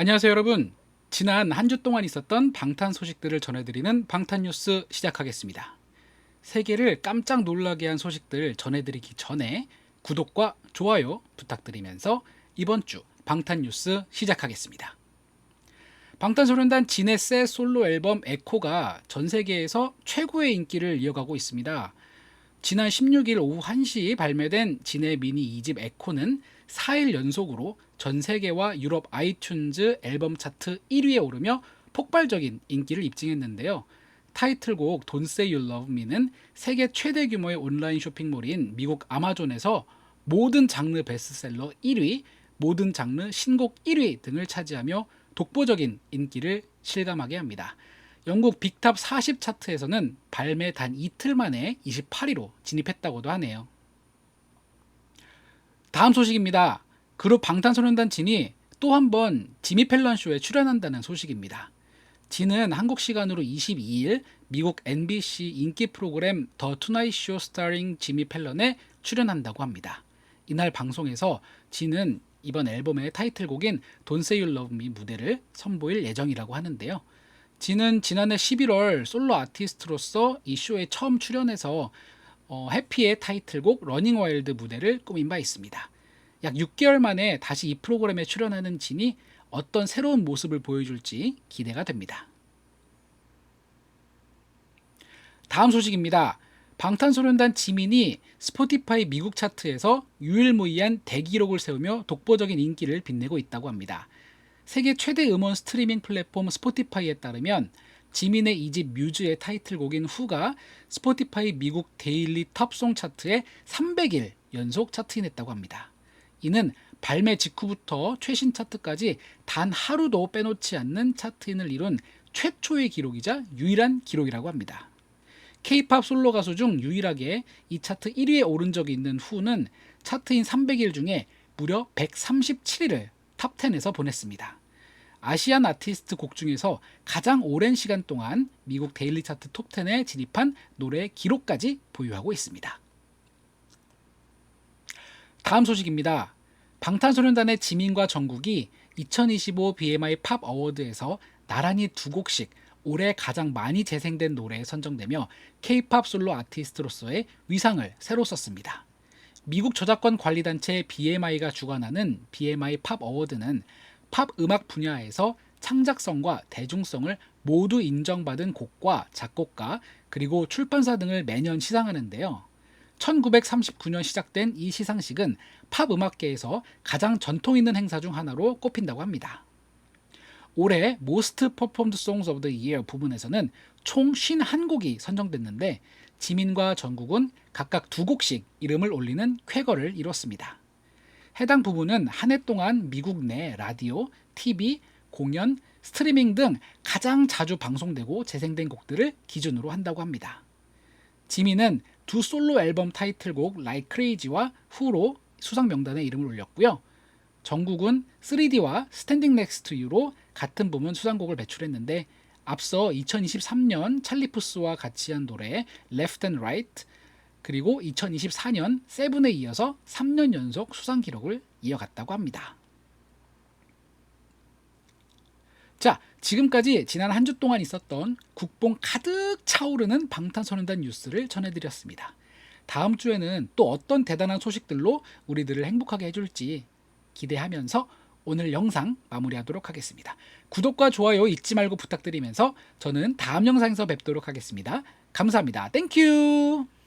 안녕하세요 여러분. 지난 한 주 동안 있었던 방탄 소식들을 전해드리는 방탄 뉴스 시작하겠습니다. 세계를 깜짝 놀라게 한 소식들 전해드리기 전에 구독과 좋아요 부탁드리면서 이번 주 방탄 뉴스 시작하겠습니다. 방탄소년단 진의 새 솔로 앨범 에코가 전 세계에서 최고의 인기를 이어가고 있습니다. 지난 16일 오후 1시 발매된 진의 미니 2집 에코는 4일 연속으로 전 세계와 유럽 아이튠즈 앨범 차트 1위에 오르며 폭발적인 인기를 입증했는데요. 타이틀곡 Don't Say You Love Me는 세계 최대 규모의 온라인 쇼핑몰인 미국 아마존에서 모든 장르 베스트셀러 1위, 모든 장르 신곡 1위 등을 차지하며 독보적인 인기를 실감하게 합니다. 영국 빅탑 40 차트에서는 발매 단 이틀 만에 28위로 진입했다고도 하네요. 다음 소식입니다. 그룹 방탄소년단 진이 또 한 번 지미 펠런 쇼에 출연한다는 소식입니다. 진은 한국 시간으로 22일 미국 NBC 인기 프로그램 더 투나잇 쇼 스타링 지미 펠런에 출연한다고 합니다. 이날 방송에서 진은 이번 앨범의 타이틀곡인 Don't Say You Love Me 무대를 선보일 예정이라고 하는데요. 진은 지난해 11월 솔로 아티스트로서 이 쇼에 처음 출연해서 어, 해피의 타이틀곡 러닝 와일드 무대를 꾸민 바 있습니다. 약 6개월 만에 다시 이 프로그램에 출연하는 진이 어떤 새로운 모습을 보여줄지 기대가 됩니다. 다음 소식입니다. 방탄소년단 지민이 스포티파이 미국 차트에서 유일무이한 대기록을 세우며 독보적인 인기를 빛내고 있다고 합니다. 세계 최대 음원 스트리밍 플랫폼 스포티파이에 따르면 지민의 이집 뮤즈의 타이틀곡인 후가 스포티파이 미국 데일리 탑송 차트에 300일 연속 차트인했다고 합니다. 이는 발매 직후부터 최신 차트까지 단 하루도 빼놓지 않는 차트인을 이룬 최초의 기록이자 유일한 기록이라고 합니다. K-팝 솔로 가수 중 유일하게 이 차트 1위에 오른 적이 있는 후는 차트인 300일 중에 무려 137일을 탑10에서 보냈습니다. 아시안 아티스트 곡 중에서 가장 오랜 시간 동안 미국 데일리 차트 톱10에 진입한 노래 기록까지 보유하고 있습니다. 다음 소식입니다. 방탄소년단의 지민과 정국이 2025 BMI 팝 어워드에서 나란히 두 곡씩 올해 가장 많이 재생된 노래에 선정되며 K-팝 솔로 아티스트로서의 위상을 새로 썼습니다. 미국 저작권 관리 단체 BMI가 주관하는 BMI 팝 어워드는 팝 음악 분야에서 창작성과 대중성을 모두 인정받은 곡과 작곡가 그리고 출판사 등을 매년 시상하는데요. 1939년 시작된 이 시상식은 팝 음악계에서 가장 전통 있는 행사 중 하나로 꼽힌다고 합니다. 올해 Most Performed Songs of the Year 부분에서는 총 51곡이 선정됐는데 지민과 정국은 각각 두 곡씩 이름을 올리는 쾌거를 이뤘습니다. 해당 부분은 한 해 동안 미국 내 라디오, TV, 공연, 스트리밍 등 가장 자주 방송되고 재생된 곡들을 기준으로 한다고 합니다. 지민은 두 솔로 앨범 타이틀곡 Like Crazy와 후로 수상 명단에 이름을 올렸고요. 정국은 3D와 Standing Next to You로 같은 부문 수상곡을 배출했는데 앞서 2023년 찰리푸스와 같이 한 노래 Left and Right 그리고 2024년 세븐에 이어서 3년 연속 수상 기록을 이어갔다고 합니다. 자, 지금까지 지난 한 주 동안 있었던 국뽕 가득 차오르는 방탄소년단 뉴스를 전해드렸습니다. 다음 주에는 또 어떤 대단한 소식들로 우리들을 행복하게 해줄지 기대하면서 오늘 영상 마무리하도록 하겠습니다. 구독과 좋아요 잊지 말고 부탁드리면서 저는 다음 영상에서 뵙도록 하겠습니다. 감사합니다. 땡큐!